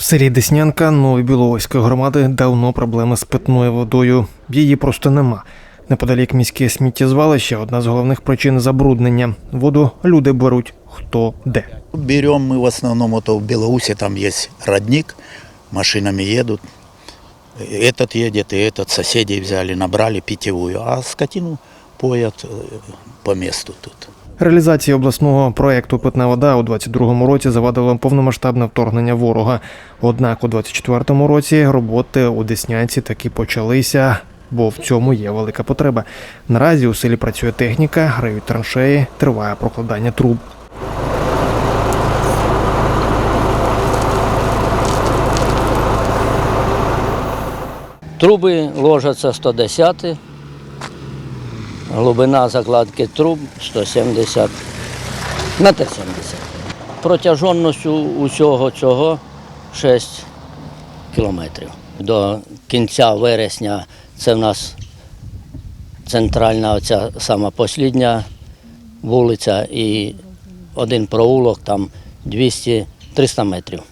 В селі Деснянка Нової Біловської громади давно проблеми з питною водою. Її просто нема. Неподалік міське сміттєзвалище одна з головних причин забруднення. Воду люди беруть хто де. Берем мы в основном это в Белоусе, там есть родник, машинами едут. Этот едет, и этот соседей взяли, набрали питьевую, а скотину поят э, по месту тут. Реалізації обласного проекту Питна вода у 22-му році завадило повномасштабне вторгнення ворога. Однак у 24-му році роботи у Деснянці таки почалися, бо в цьому є велика потреба. Наразі у селі працює техніка, грають траншеї, триває прокладання труб. Труби ложаться 110, глибина закладки труб 170 на Т-70. Протяженністю усього цього 6 кілометрів. До кінця вересня це в нас центральна оця сама послідня вулиця і один проулок, там 200-300 метрів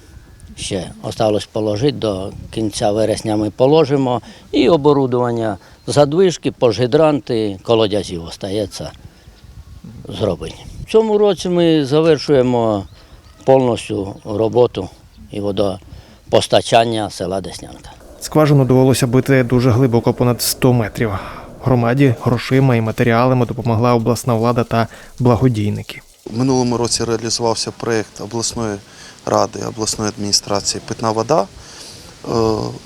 ще осталось положити. До кінця вересня ми положимо. І оборудування задвижки, пожгідранти, колодязів остається зробити. В цьому році ми завершуємо повністю роботу і водопостачання села Деснянка. Скважину довелося бити дуже глибоко, понад 100 метрів. Громаді грошима і матеріалами допомогла обласна влада та благодійники. В минулому році реалізувався проєкт обласної ради, обласної адміністрації Питна вода. Е,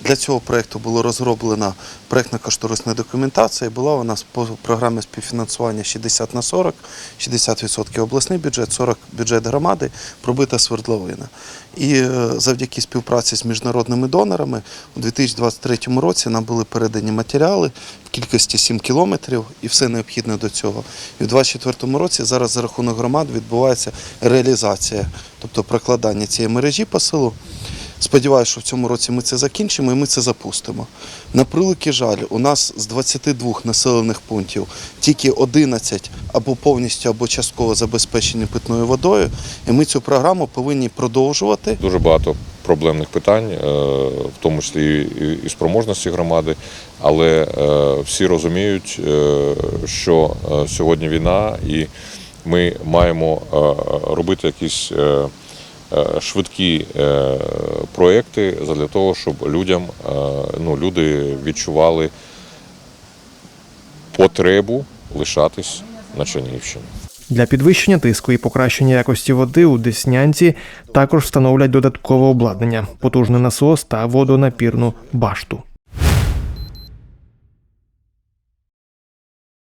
Для цього проєкту було розроблена проєктно-кошторисна документація. Була у нас по програмі співфінансування 60 на 40, 60% обласний бюджет, 40 бюджет громади, пробита свердловина. І е, завдяки співпраці з міжнародними донорами у 2023 році нам були передані матеріали в кількості 7 кілометрів і все необхідне до цього. І в 2024 році зараз за рахунок громад відбувається реалізація, тобто прокладання цієї мережі по селу. Сподіваюся, що в цьому році ми це закінчимо і ми це запустимо. На превеликий жаль, у нас з 22 населених пунктів тільки 11 або повністю, або частково забезпечені питною водою. І ми цю програму повинні продовжувати. Дуже багато проблемних питань, е, в тому числі і- спроможності громади, але е, всі розуміють, е, що сьогодні війна, і ми маємо робити якісь швидкі е, проекти для того, щоб людям е, ну, люди відчували потребу лишатись на Чернігівщині. Для підвищення тиску і покращення якості води у Деснянці також встановлять додаткове обладнання, потужний насос та водонапірну башту.